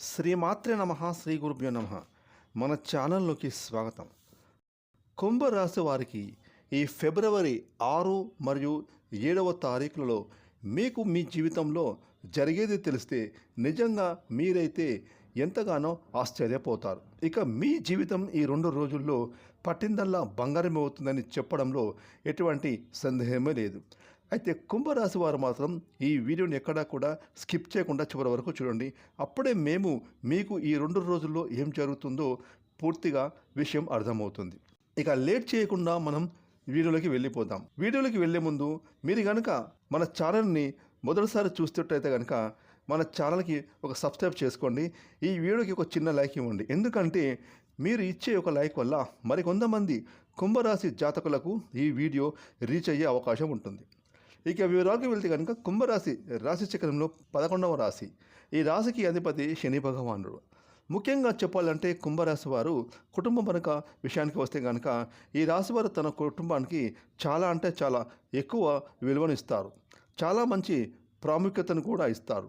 శ్రీమాత్రే నమ శ్రీ గురుభ్యో నమ. మన ఛానల్లోకి స్వాగతం. కుంభరాశి వారికి ఈ ఫిబ్రవరి ఆరు మరియు ఏడవ తారీఖులలో మీకు మీ జీవితంలో జరిగేది తెలిస్తే నిజంగా మీరైతే ఎంతగానో ఆశ్చర్యపోతారు. ఇక మీ జీవితం ఈ రెండు రోజుల్లో పట్టిందల్లా బంగారం అవుతుందని చెప్పడంలో ఎటువంటి సందేహమే లేదు. అయితే కుంభరాశి వారు మాత్రం ఈ వీడియోని ఎక్కడా కూడా స్కిప్ చేయకుండా చివరి వరకు చూడండి. అప్పుడే మేము మీకు ఈ రెండు రోజుల్లో ఏం జరుగుతుందో పూర్తిగా విషయం అర్థమవుతుంది. ఇక లేట్ చేయకుండా మనం వీడియోలోకి వెళ్ళిపోదాం. వీడియోలోకి వెళ్ళే ముందు మీరు కనుక మన ఛానల్ని మొదటిసారి చూస్తున్నట్టయితే కనుక మన ఛానల్కి ఒక సబ్స్క్రైబ్ చేసుకోండి. ఈ వీడియోకి ఒక చిన్న లైక్ ఇవ్వండి. ఎందుకంటే మీరు ఇచ్చే ఒక లైక్ వల్ల మరికొంతమంది కుంభరాశి జాతకులకు ఈ వీడియో రీచ్ అయ్యే అవకాశం ఉంటుంది. ఇక వివరాలకు వెళ్తే కనుక కుంభరాశి రాశి చక్రంలో పదకొండవ రాశి. ఈ రాశికి అధిపతి శని భగవానుడు. ముఖ్యంగా చెప్పాలంటే కుంభరాశి వారు కుటుంబం కనుక విషయానికి వస్తే కనుక ఈ రాశి వారు తన కుటుంబానికి చాలా అంటే చాలా ఎక్కువ విలువనిస్తారు చాలా మంచి ప్రాముఖ్యతను కూడా ఇస్తారు.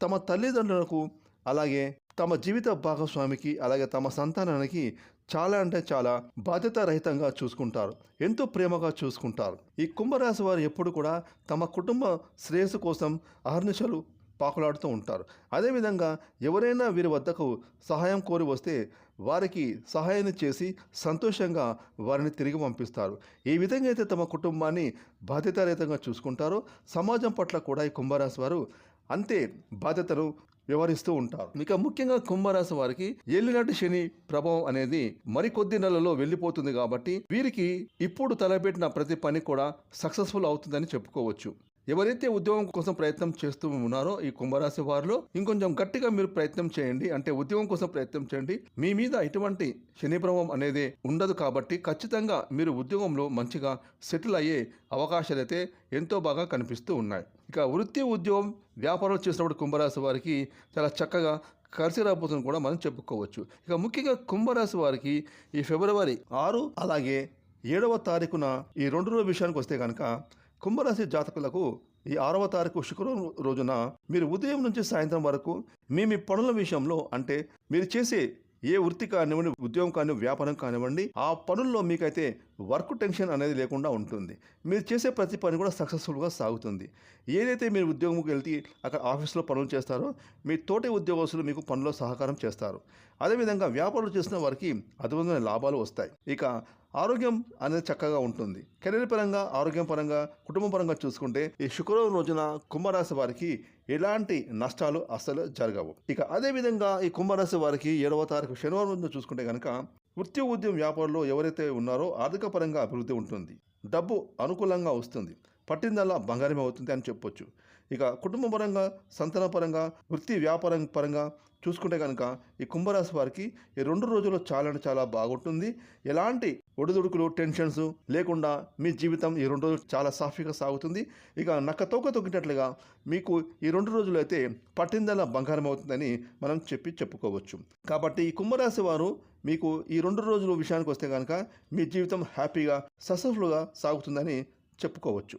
తమ తల్లిదండ్రులకు అలాగే తమ జీవిత భాగస్వామికి అలాగే తమ సంతానానికి చాలా అంటే చాలా బాధ్యతారహితంగా చూసుకుంటారు. ఎంతో ప్రేమగా చూసుకుంటారు. ఈ కుంభరాశి వారు ఎప్పుడు కూడా తమ కుటుంబ శ్రేయస్సు కోసం అహర్నిశలు పాకులాడుతూ ఉంటారు. అదేవిధంగా ఎవరైనా వీరి వద్దకు సహాయం కోరి వస్తే వారికి సహాయాన్ని చేసి సంతోషంగా వారిని తిరిగి పంపిస్తారు. ఈ విధంగా అయితే తమ కుటుంబాన్ని బాధ్యతారహితంగా చూసుకుంటారో సమాజం పట్ల కూడా ఈ కుంభరాశి వారు అంతే బాధ్యతను వ్యవహరిస్తూ ఉంటారు. ఇక ముఖ్యంగా కుంభరాశి వారికి ఎల్లినటి శని ప్రభావం అనేది మరికొద్ది నెలలో వెళ్ళిపోతుంది కాబట్టి వీరికి ఇప్పుడు తలపెట్టిన ప్రతి పని కూడా సక్సెస్ఫుల్ అవుతుందని చెప్పుకోవచ్చు. ఎవరైతే ఉద్యోగం కోసం ప్రయత్నం చేస్తూ ఉన్నారో ఈ కుంభరాశి వారిలో ఇంకొంచెం గట్టిగా మీరు ప్రయత్నం చేయండి. అంటే ఉద్యోగం కోసం ప్రయత్నం చేయండి. మీ మీద ఎటువంటి శని ప్రభావం అనేది ఉండదు కాబట్టి ఖచ్చితంగా మీరు ఉద్యోగంలో మంచిగా సెటిల్ అయ్యే అవకాశాలైతే ఎంతో బాగా కనిపిస్తూ ఉన్నాయి. ఇక వృత్తి ఉద్యోగం వ్యాపారం చేసినప్పుడు కుంభరాశి వారికి చాలా చక్కగా కలిసి రాబోతుంది కూడా మనం చెప్పుకోవచ్చు. ఇక ముఖ్యంగా కుంభరాశి వారికి ఈ ఫిబ్రవరి ఆరు అలాగే ఏడవ తారీఖున ఈ రెండు రోజుల విషయానికి వస్తే కనుక కుంభరాశి జాతకులకు ఈ ఆరవ తారీఖు శుక్రవారం రోజున మీరు ఉదయం నుంచి సాయంత్రం వరకు మీ మీ పనుల విషయంలో అంటే మీరు చేసే ఏ వృత్తి కానివ్వండి ఉద్యోగం కానివ్వండి వ్యాపారం కానివ్వండి ఆ పనుల్లో మీకైతే వర్క్ టెన్షన్ అనేది లేకుండా ఉంటుంది. మీరు చేసే ప్రతి పని కూడా సక్సెస్ఫుల్గా సాగుతుంది. ఏదైతే మీరు ఉద్యోగంకి వెళ్తే అక్కడ ఆఫీస్లో పనులు చేస్తారో మీ తోటి ఉద్యోగస్తులు మీకు పనిలో సహకారం చేస్తారు. అదేవిధంగా వ్యాపారం చేసిన వారికి అద్భుతమైన లాభాలు వస్తాయి. ఇక ఆరోగ్యం అనేది చక్కగా ఉంటుంది. కెరీర్ పరంగా ఆరోగ్యం పరంగా కుటుంబ పరంగా చూసుకుంటే ఈ శుక్రవారం రోజున కుంభరాశి వారికి ఎలాంటి నష్టాలు అస్సలు జరగవు. ఇక అదేవిధంగా ఈ కుంభరాశి వారికి ఏడవ తారీఖు శనివారం రోజున చూసుకుంటే కనుక వృత్తి ఉద్యమం వ్యాపారంలో ఎవరైతే ఉన్నారో ఆర్థిక పరంగా అభివృద్ధి ఉంటుంది. డబ్బు అనుకూలంగా వస్తుంది. పట్టిందల్లా బంగారమే అవుతుంది అని చెప్పొచ్చు. ఇక కుటుంబ పరంగా సంతాన పరంగా వృత్తి వ్యాపారం పరంగా చూసుకుంటే కనుక ఈ కుంభరాశి వారికి ఈ రెండు రోజులు చాలా అంటే చాలా బాగుంటుంది. ఎలాంటి ఒడిదుడుకులు టెన్షన్స్ లేకుండా మీ జీవితం ఈ రెండు రోజులు చాలా సాఫీగా సాగుతుంది. ఇక నక్క తోక తొక్కినట్లుగా మీకు ఈ రెండు రోజులు అయితే పట్టిందల బంగారం అవుతుందని మనం చెప్పి చెప్పుకోవచ్చు. కాబట్టి ఈ కుంభరాశి వారు మీకు ఈ రెండు రోజులు విషయానికి వస్తే కనుక మీ జీవితం హ్యాపీగా సక్సెస్ఫుల్గా సాగుతుందని చెప్పుకోవచ్చు.